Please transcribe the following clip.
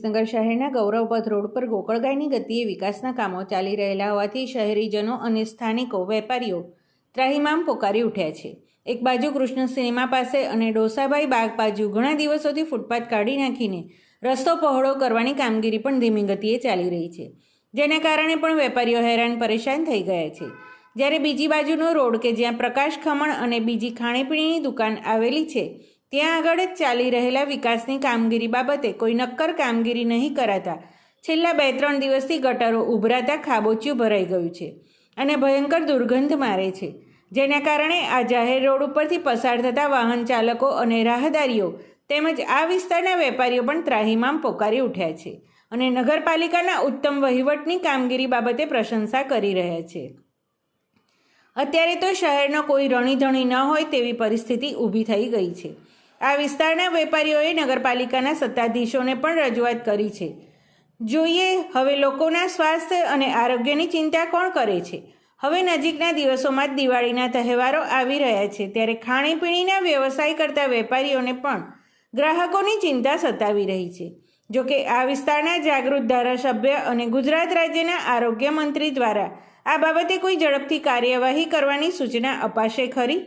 વિસનગર શહેરના ગૌરવપથ રોડ પર ગોકળગાયની ગતિએ વિકાસના કામો ચાલી રહેલા હોવાથી શહેરીજનો અને સ્થાનિકો વેપારીઓ ત્રાહિમામ પોકારી ઉઠ્યા છે. એક બાજુ કૃષ્ણ સિનેમા પાસે અને ડોસાભાઈ બાગ બાજુ ઘણા દિવસોથી ફૂટપાથ કાઢી નાખીને રસ્તો પહોળો કરવાની કામગીરી પણ ધીમી ગતિએ ચાલી રહી છે. જેના કારણે પણ વેપારીઓ હેરાન પરેશાન થઈ ગયા છે. જ્યારે બીજી બાજુનો રોડ કે જ્યાં પ્રકાશ ખમણ અને બીજી ખાણીપીણીની દુકાન આવેલી છે ત્યાં આગળ જ ચાલી રહેલા વિકાસની કામગીરી બાબતે કોઈ નક્કર કામગીરી નહીં કરાતા. છેલ્લા બે ત્રણ દિવસથી ગટરો ઉભરાતા ખાબોચિયું ભરાઈ ગયું છે અને ભયંકર દુર્ગંધ મારે છે. જેના કારણે આ જાહેર રોડ ઉપરથી પસાર થતા વાહન ચાલકો અને રાહદારીઓ તેમજ આ વિસ્તારના વેપારીઓ પણ ત્રાહીમામ પોકારી ઉઠ્યા છે અને નગરપાલિકાના ઉત્તમ વહીવટની કામગીરી બાબતે પ્રશંસા કરી રહ્યા છે. અત્યારે તો શહેરનો કોઈ રણીધણી ન હોય તેવી પરિસ્થિતિ ઊભી થઈ ગઈ છે. આ વિસ્તારના વેપારીઓએ નગરપાલિકાના સત્તાધીશોને પણ રજૂઆત કરી છે. જોઈએ, હવે લોકોના સ્વાસ્થ્ય અને આરોગ્યની ચિંતા કોણ કરે છે? હવે નજીકના દિવસોમાં જ દિવાળીના તહેવારો આવી રહ્યા છે, ત્યારે ખાણીપીણીના વ્યવસાય કરતા વેપારીઓને પણ ગ્રાહકોની ચિંતા સતાવી રહી છે. જોકે, આ વિસ્તારના જાગૃત ધારાસભ્ય અને ગુજરાત રાજ્યના આરોગ્ય મંત્રી દ્વારા આ બાબતે કોઈ ઝડપથી કાર્યવાહી કરવાની સૂચના અપાશે ખરી?